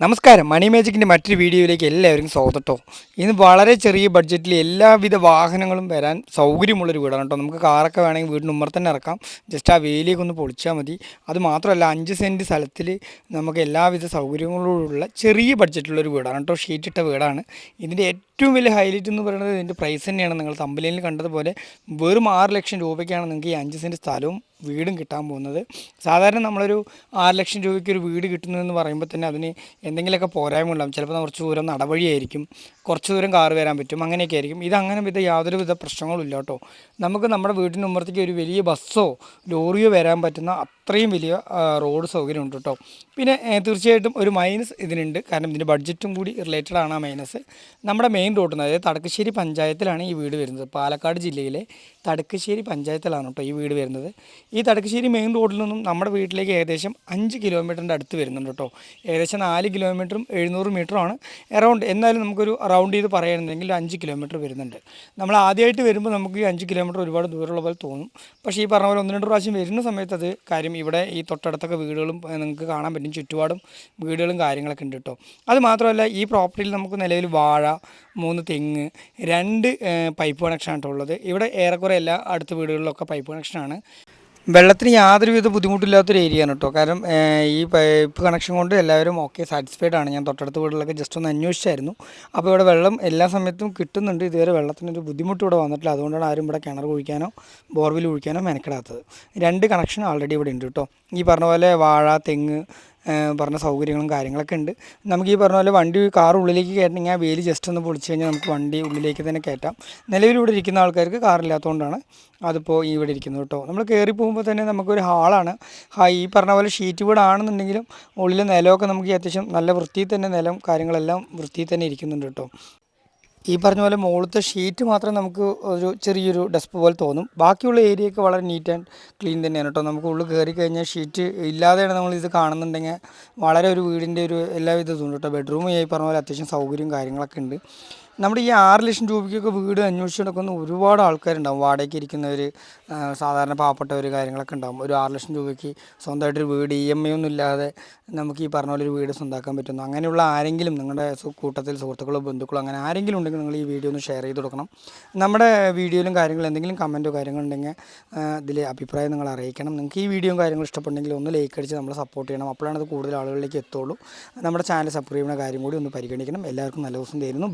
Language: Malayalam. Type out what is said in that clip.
നമസ്കാരം. മണി മാജിക്കിന്റെ മറ്റൊരു വീഡിയോയിലേക്ക് എല്ലാവർക്കും സ്വാഗതട്ടോ ഇന്ന് വളരെ ചെറിയ ബഡ്ജറ്റിൽ എല്ലാവിധ വാഹനങ്ങളും വരാൻ സൗകര്യമുള്ളൊരു വീടാണ് കേട്ടോ നമുക്ക് കാറൊക്കെ വേണമെങ്കിൽ വീടിന് ഉമ്മർ തന്നെ ഇറക്കാം. ജസ്റ്റ് ആ വേലിയൊക്കെ ഒന്ന് പൊളിച്ചാൽ മതി. അത് മാത്രമല്ല അഞ്ച് സെന്റ് സ്ഥലത്തിൽ നമുക്ക് എല്ലാവിധ സൗകര്യങ്ങളോടുള്ള ചെറിയ ബഡ്ജറ്റിലുള്ളൊരു വീടാണ് കേട്ടോ ഷീറ്റിട്ട വീടാണ്. ഇതിന്റെ ഏറ്റവും വലിയ ഹൈലൈറ്റ് എന്ന് പറയുന്നത് ഇതിന്റെ പ്രൈസ് തന്നെയാണ്. നിങ്ങൾ തമ്പലയിൽ കണ്ടതുപോലെ വെറും ആറ് ലക്ഷം രൂപയ്ക്കാണ് നിങ്ങൾക്ക് ഈ അഞ്ച് സെന്റ് സ്ഥലവും വീടും കിട്ടാൻ പോകുന്നത്. സാധാരണ നമ്മളൊരു ആറ് ലക്ഷം രൂപയ്ക്ക് ഒരു വീട് കിട്ടുന്നതെന്ന് പറയുമ്പോൾ തന്നെ അതിന് എന്തെങ്കിലുമൊക്കെ പോരായ്മ ഉണ്ടാകും ചിലപ്പോൾ കുറച്ച് ദൂരം നടവഴിയായിരിക്കും. കുറച്ച് ദൂരം കാറ് വരാൻ പറ്റും. അങ്ങനെയൊക്കെ ആയിരിക്കും. ഇത് അങ്ങനെ വിധ യാതൊരു വിധ പ്രശ്നങ്ങളും ഇല്ല കേട്ടോ. നമുക്ക് നമ്മുടെ വീടിന് മുമ്പത്തേക്ക് ഒരു വലിയ ബസ്സോ ലോറിയോ വരാൻ പറ്റുന്ന അത്രയും വലിയ റോഡ് സൗകര്യം ഉണ്ട് കേട്ടോ. പിന്നെ തീർച്ചയായിട്ടും ഒരു മൈനസ് ഇതിനുണ്ട്. കാരണം ഇതിന്റെ ബഡ്ജറ്റും കൂടി റിലേറ്റഡ് ആണ് ആ മൈനസ്. നമ്മുടെ മെയിൻ റോഡിൽ നിന്ന് അതായത് തടക്കശ്ശേരി പഞ്ചായത്തിലാണ് ഈ വീട് വരുന്നത്. പാലക്കാട് ജില്ലയിലെ തടക്കശ്ശേരി പഞ്ചായത്തിലാണ് കേട്ടോ ഈ വീട് വരുന്നത്. ഈ തടക്കശ്ശേരി മെയിൻ റോഡിൽ നിന്നും നമ്മുടെ വീട്ടിലേക്ക് ഏകദേശം അഞ്ച് കിലോമീറ്ററിന്റെ അടുത്ത് വരുന്നുണ്ട് കേട്ടോ. ഏകദേശം നാല് കിലോമീറ്ററും എഴുന്നൂറ് മീറ്ററുമാണ് എറൗണ്ട് എന്നാലും നമുക്കൊരു റൗണ്ട് ചെയ്ത് പറയുകയാണെന്നുണ്ടെങ്കിൽ അഞ്ച് കിലോമീറ്റർ വരുന്നുണ്ട്. നമ്മൾ ആദ്യമായിട്ട് വരുമ്പോൾ നമുക്ക് ഈ അഞ്ച് കിലോമീറ്റർ ഒരുപാട് ദൂരമുള്ള പോലെ തോന്നും. പക്ഷേ ഈ പറഞ്ഞ പോലെ ഒന്ന് രണ്ട് പ്രാവശ്യം വരുന്ന സമയത്ത് അത് കാര്യം ഇവിടെ ഈ തൊട്ടടുത്തൊക്കെ വീടുകളും നിങ്ങൾക്ക് കാണാൻ പറ്റും. ചുറ്റുപാടും വീടുകളും കാര്യങ്ങളൊക്കെ ഉണ്ട് കേട്ടോ. അത് മാത്രമല്ല ഈ പ്രോപ്പർട്ടിയിൽ നമുക്ക് നിലവിൽ വാഴ മൂന്ന് തെങ്ങ് രണ്ട് പൈപ്പ് കണക്ഷനാണ് കേട്ടോ ഉള്ളത്. ഇവിടെ ഏറെക്കുറെ എല്ലാ അടുത്ത വീടുകളിലൊക്കെ പൈപ്പ് കണക്ഷനാണ് വെള്ളത്തിന് യാതൊരുവിധ ബുദ്ധിമുട്ടില്ലാത്തൊരു ഏരിയ ആണ് കേട്ടോ കാരണം ഈ പൈപ്പ് കണക്ഷൻ കൊണ്ട് എല്ലാവരും ഓക്കെ സാറ്റിസ്ഫൈഡ് ആണ്. ഞാൻ തൊട്ടടുത്ത വീടുകളിലൊക്കെ ജസ്റ്റ് ഒന്ന് അന്വേഷിച്ചായിരുന്നു. അപ്പോൾ ഇവിടെ വെള്ളം എല്ലാ സമയത്തും കിട്ടുന്നുണ്ട്. ഇതുവരെ വെള്ളത്തിനൊരു ബുദ്ധിമുട്ട് ഇവിടെ വന്നിട്ടില്ല. അതുകൊണ്ടാണ് ആരും ഇവിടെ കിണർ കുഴിക്കാനോ ബോർവെൽ കുഴിക്കാനോ മെനക്കെടാത്തത്. രണ്ട് കണക്ഷൻ ആൾറെഡി ഇവിടെ ഉണ്ട് കേട്ടോ ഈ പറഞ്ഞ പോലെ വാഴ തെങ്ങ് പറഞ്ഞ സൗകര്യങ്ങളും കാര്യങ്ങളൊക്കെ ഉണ്ട്. നമുക്ക് ഈ പറഞ്ഞ പോലെ വണ്ടി കാർ ഉള്ളിലേക്ക് കയറ്റണമെങ്കിൽ ആ വേലി ജസ്റ്റ് ഒന്ന് പൊളിച്ച് കഴിഞ്ഞാൽ നമുക്ക് വണ്ടി ഉള്ളിലേക്ക് തന്നെ കയറ്റാം നിലവിൽ ഇരിക്കുന്ന ആൾക്കാർക്ക് കാറില്ലാത്തതുകൊണ്ടാണ് അതിപ്പോൾ ഇവിടെ ഇരിക്കുന്നത് കേട്ടോ. നമ്മൾ കയറി പോകുമ്പോൾ തന്നെ നമുക്കൊരു ഹാളാണ് ഈ പറഞ്ഞ പോലെ ഷീറ്റ് വീടാണെന്നുണ്ടെങ്കിലും ഉള്ളിലെ നിലമൊക്കെ നമുക്ക് അത്യാവശ്യം നല്ല വൃത്തിയിൽ തന്നെ നിലം കാര്യങ്ങളെല്ലാം വൃത്തിയിൽ തന്നെ ഇരിക്കുന്നുണ്ട് കേട്ടോ. ഈ പറഞ്ഞ പോലെ മുകളിലത്തെ ഷീറ്റ് മാത്രം നമുക്ക് ഒരു ചെറിയൊരു ഡെസ്ക് പോലെ തോന്നും. ബാക്കിയുള്ള ഏരിയയൊക്കെ വളരെ നീറ്റ് ആൻഡ് ക്ലീൻ തന്നെയാണ് കേട്ടോ. നമുക്ക് ഉള്ളിൽ കയറി കഴിഞ്ഞാൽ ഷീറ്റ് ഇല്ലാതെയാണ് നമ്മൾ ഇത് കാണുന്നുണ്ടെങ്കിൽ വളരെ ഒരു വീടിന്റെ ഒരു എല്ലാവിധ ഇതും കേട്ടോ. ബെഡ്റൂം ഈ പറഞ്ഞ പോലെ അത്യാവശ്യം സൗകര്യവും കാര്യങ്ങളൊക്കെ ഉണ്ട്. നമ്മുടെ ഈ ആറ് ലക്ഷം രൂപയ്ക്കൊക്കെ വീട് അന്വേഷിച്ച് നടക്കുന്ന ഒരുപാട് ആൾക്കാരുണ്ടാവും. വാടകയ്ക്ക് ഇരിക്കുന്നവർ സാധാരണ പാവപ്പെട്ടവർ കാര്യങ്ങളൊക്കെ ഉണ്ടാവും. ഒരു ആറ് ലക്ഷം രൂപയ്ക്ക് സ്വന്തമായിട്ടൊരു വീട് ഇ എം ഐ ഒന്നും ഇല്ലാതെ നമുക്ക് ഈ പറഞ്ഞ പോലെ ഒരു വീട് സ്വന്തമാക്കാൻ പറ്റുന്നു. അങ്ങനെയുള്ള ആരെങ്കിലും നിങ്ങളുടെ കൂട്ടത്തിൽ സുഹൃത്തുക്കളോ ബന്ധുക്കളോ അങ്ങനെ ആരെങ്കിലും ഉണ്ടെങ്കിൽ നിങ്ങൾ ഈ വീഡിയോ ഒന്ന് ഷെയർ ചെയ്ത് കൊടുക്കണം. നമ്മുടെ വീഡിയോയിലും കാര്യങ്ങളും എന്തെങ്കിലും കമന്റോ കാര്യങ്ങളുണ്ടെങ്കിൽ ഇതിൽ അഭിപ്രായം നിങ്ങൾ അറിയിക്കണം. നിങ്ങൾക്ക് ഈ വീഡിയോയും കാര്യങ്ങളും ഇഷ്ടപ്പെട്ടെങ്കിൽ ഒന്ന് ലൈക്ക് അടിച്ച് നമ്മൾ സപ്പോർട്ട് ചെയ്യണം. അപ്പോഴാണ് അത് കൂടുതൽ ആളുകളിലേക്ക് എത്തുള്ളൂ നമ്മുടെ ചാനൽ സബ്സ്ക്രൈബ് ചെയ്യുന്ന കാര്യം കൂടി ഒന്ന് പരിഗണിക്കണം. എല്ലാവർക്കും നല്ല ദിവസം തരുന്നു.